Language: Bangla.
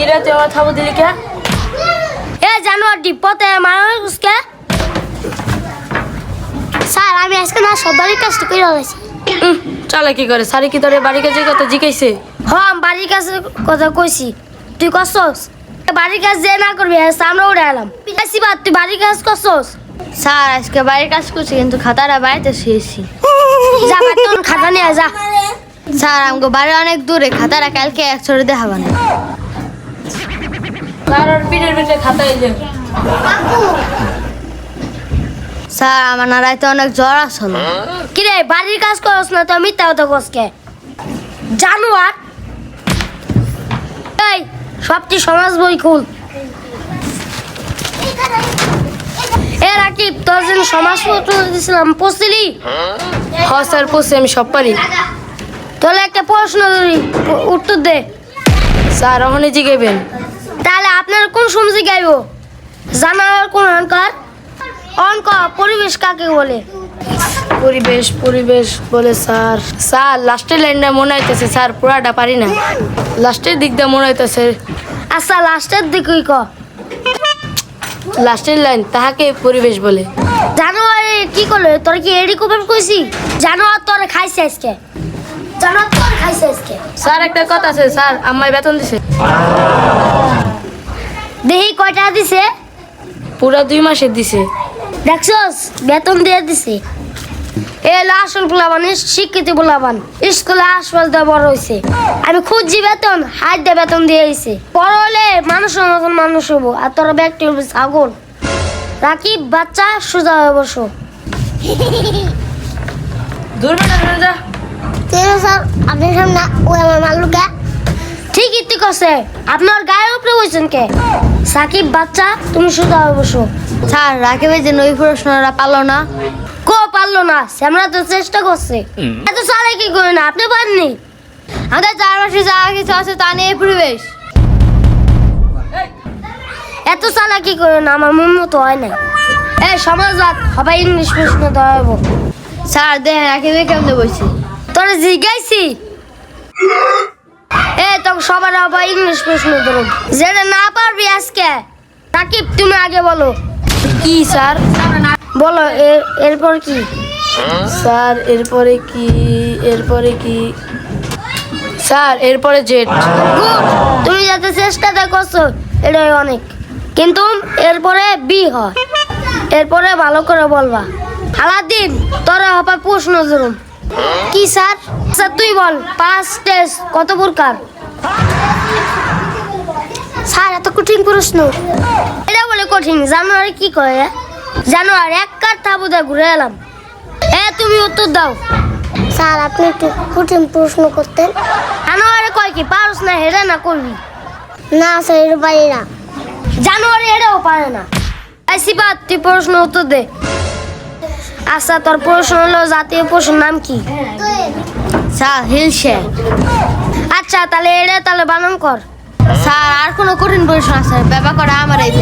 কিরে তুই আমার থাবো দিলি কে? এ জানুয়ারি পথে মানুষকে স্যার আমি আজকে না সবারই কাজটা করে চলে কি করে? সারি কি তোর বাড়ি কাছে কথা জিজ্ঞাসে? হ আমি বাড়ির কাছে কথা কইছি। তুই করছস? বাড়ির কাজ যে না করবি হ্যাঁ, সামনে উঠে এলাম। বাদ তুই বাড়ির কাজ করছস? স্যার আজকে বাড়ির কাজ করছি কিন্তু খাতাটা বাড়িতে শুয়েছি। যা তোর খাতা নিয়ে যা। স্যার আমাকে বাড়ি অনেক দূরে খাতাটা কালকে এক ছড়ে দেখাবো না। তার পিঠের পিঠে খাতায় যে। স্যার আমার না রাইতে অনেক জ্বর আসলো। কিরে বাড়ির কাজ করস না তো মিথ্যা কথা কসকে জানুয়ার? এই সবটি সমাজ বই খুল। এ রাকিব তোর জন্য সমাজপত্র দিয়েছিলাম পড়ছিলি? হ স্যার পড়ছি আমি সব পারি। তাহলে একটা প্রশ্ন উত্তর দে। স্যার ওখানে জিগাইবেন। তাহলে আপনার কোন সবজি গাইব? জানার কোন অঙ্কার অঙ্ক পরিবেশ কাকে বলে? পরিবেশ পরিবেশ বলে স্যার। স্যার লাস্টের লাইনটা মনে হইতেছে স্যার পুরাটা পারি না। লাস্টের দিকটা মনে হইতেছে। আচ্ছা লাস্টের দিকেই ক? লাস্টের লাইন তাহাকে পরিবেশ বলে। জানুয়ারি কি করল? তোর কি এডি কুপন কইছি? জানুয়ার তোর খাইছে আজকে। জানুয়ার তোর খাইছে আজকে। স্যার একটা কথা আছে স্যার আমায় বেতন দিছে। দেহি কয়টা দিছে? পুরা দুই মাসের দিছে। দেখছস? বেতন দিয়ে দিছে। এ আসল পোলাবান শিক্ষিত পোলাবান। স্কুলে আশপাশ দিয়ে বড় হয়েছে আমি খুঁজছি বেতন হাত দিয়ে বেতন দিয়ে দিছে বড় হলে মানুষের মতন মানুষ হব। আর তোর ব্যক্তি হবে ছাগল। রাকিব বাচ্চা সোজা হয়ে বসো। দূর বেটা দূর যা। স্যার আপনার সামনে ও আমার মালুকা। ঠিকই ঠিক আছে আপনার গায়ের উপরে বসছেন কে সাকিব বাচ্চা তুমি হয়ে বসো। স্যার রাকিবের যে নই প্রশ্নটা পারল না। কো পারল না আমরা তো চেষ্টা করছে। এত সালে কি করে না আপনি পারেননি? আমাদের চারপাশে যা কিছু আছে তা নিয়ে পরিবেশ। এত সালা কি করে না আমার মন মতো হয় না। এ সমাজবাদ সবাই ইংলিশ প্রশ্ন দেওয়াবো স্যার দেখেন রাকিবে কেমনে বসে তোরে জিজ্ঞাসি সবার আবার ইংলিশ প্রশ্ন ধরো যেটা না পারবি আজকে। রাকিব তুমি আগে বলো। কি স্যার? বলো এর- এরপর কি? স্যার এরপরে কি এরপরে কি? স্যার এরপরে জেট। তুমি যাতে চেষ্টাটা করছ এটাই অনেক। কিন্তু এরপরে বি হয়। এরপরে ভালো করে বলবা। আলাদিন তোরা হবে প্রশ্ন ধরুন। কি স্যার? স্যার তুই বল পাঁচ টেস্ট কত প্রকার? স্যার এত কঠিন প্রশ্ন। এটা বলে কঠিন জানুয়ারি কি করে জানুয়ারি এক কার তাবুদা ঘুরে এলাম। এ তুমি উত্তর দাও। স্যার আপনি একটু কঠিন প্রশ্ন করতেন। জানুয়ারি কয় কি পারস না হেরে না করবি? না স্যার এটা পারি না। জানুয়ারি হেরেও পারে না। সিবাত তুই প্রশ্ন উত্তর দে। আচ্ছা তোর প্রশ্ন হলো জাতীয় পশুর নাম কি? স্যার হিলসে আচ্ছা তাহলে এটা তাহলে বানান কর। স্যার, আর কোনো কঠিন প্রশ্ন আছে ব্যাপার করে আমার এই